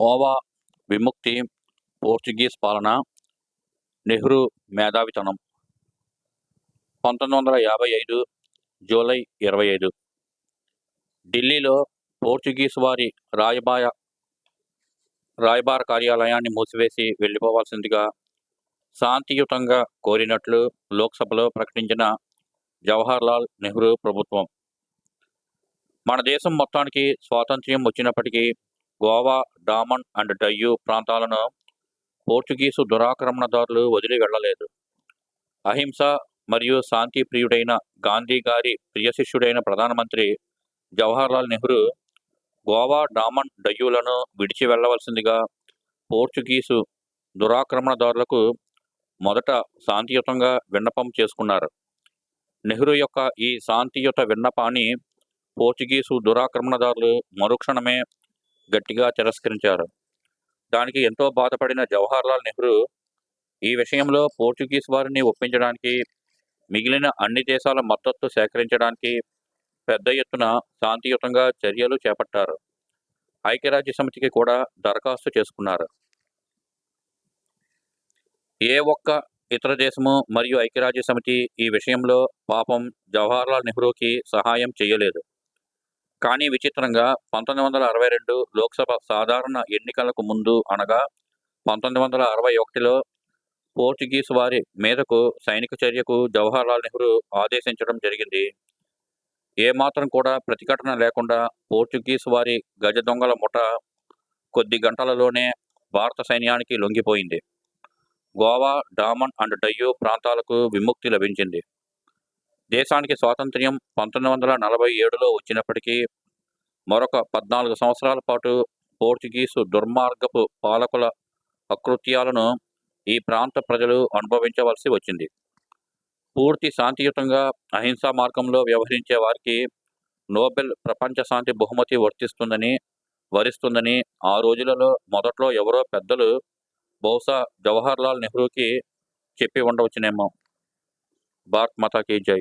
గోవా విముక్తి పోర్చుగీస్ పాలన నెహ్రూ మేధావితనం. పంతొమ్మిది వందల యాభై ఐదు జూలై ఇరవై ఐదు. ఢిల్లీలో పోర్చుగీస్ వారి రాయబార రాయబార కార్యాలయాన్ని మూసివేసి వెళ్ళిపోవాల్సిందిగా శాంతియుతంగా కోరినట్లు లోక్సభలో ప్రకటించిన జవహర్లాల్ నెహ్రూ ప్రభుత్వం. మన దేశం మొత్తానికి స్వాతంత్ర్యం వచ్చినప్పటికీ గోవా డామన్ అండ్ డయ్యూ ప్రాంతాలను పోర్చుగీసు దురాక్రమణదారులు వదిలి వెళ్ళలేదు. అహింస మరియు శాంతి ప్రియుడైన గాంధీ గారి ప్రియ శిష్యుడైన ప్రధానమంత్రి జవహర్లాల్ నెహ్రూ గోవా డామన్ డయ్యూలను విడిచి వెళ్ళవలసిందిగా పోర్చుగీసు దురాక్రమణదారులకు మొదట శాంతియుతంగా విన్నపం చేసుకున్నారు. నెహ్రూ యొక్క ఈ శాంతియుత విన్నపాన్ని పోర్చుగీసు దురాక్రమణదారులు మరుక్షణమే గట్టిగా తిరస్కరించారు. దానికి ఎంతో బాధపడిన జవహర్లాల్ నెహ్రూ ఈ విషయంలో పోర్చుగీస్ వారిని ఒప్పించడానికి మిగిలిన అన్ని దేశాల మద్దతు సేకరించడానికి పెద్ద ఎత్తున శాంతియుతంగా చర్యలు చేపట్టారు. ఐక్యరాజ్య సమితికి కూడా దరఖాస్తు చేసుకున్నారు. ఏ ఒక్క ఇతర దేశము మరియు ఐక్యరాజ్య సమితి ఈ విషయంలో పాపం జవహర్లాల్ నెహ్రూకి సహాయం చేయలేదు. కానీ విచిత్రంగా పంతొమ్మిది వందల అరవై రెండు లోక్సభ సాధారణ ఎన్నికలకు ముందు అనగా పంతొమ్మిది వందల అరవై ఒకటిలో పోర్చుగీస్ వారి మీదకు సైనిక చర్యకు జవహర్లాల్ నెహ్రూ ఆదేశించడం జరిగింది. ఏమాత్రం కూడా ప్రతిఘటన లేకుండా పోర్చుగీస్ వారి గజ దొంగల ముఠ కొద్ది గంటలలోనే భారత సైన్యానికి లొంగిపోయింది. గోవా డామన్ అండ్ డయ్యూ ప్రాంతాలకు విముక్తి లభించింది. దేశానికి స్వాతంత్ర్యం పంతొమ్మిది వందల నలభై ఏడులో వచ్చినప్పటికీ మరొక పద్నాలుగు సంవత్సరాల పాటు పోర్చుగీసు దుర్మార్గపు పాలకుల అకృత్యాలను ఈ ప్రాంత ప్రజలు అనుభవించవలసి వచ్చింది. పూర్తి శాంతియుతంగా అహింసా మార్గంలో వ్యవహరించే వారికి నోబెల్ ప్రపంచ శాంతి బహుమతి వర్తిస్తుందని వరిస్తుందని ఆ రోజులలో మొదట్లో ఎవరో పెద్దలు బహుశా జవహర్లాల్ నెహ్రూకి చెప్పి ఉండవచ్చునేమో. భారత్ మాతాకి జై.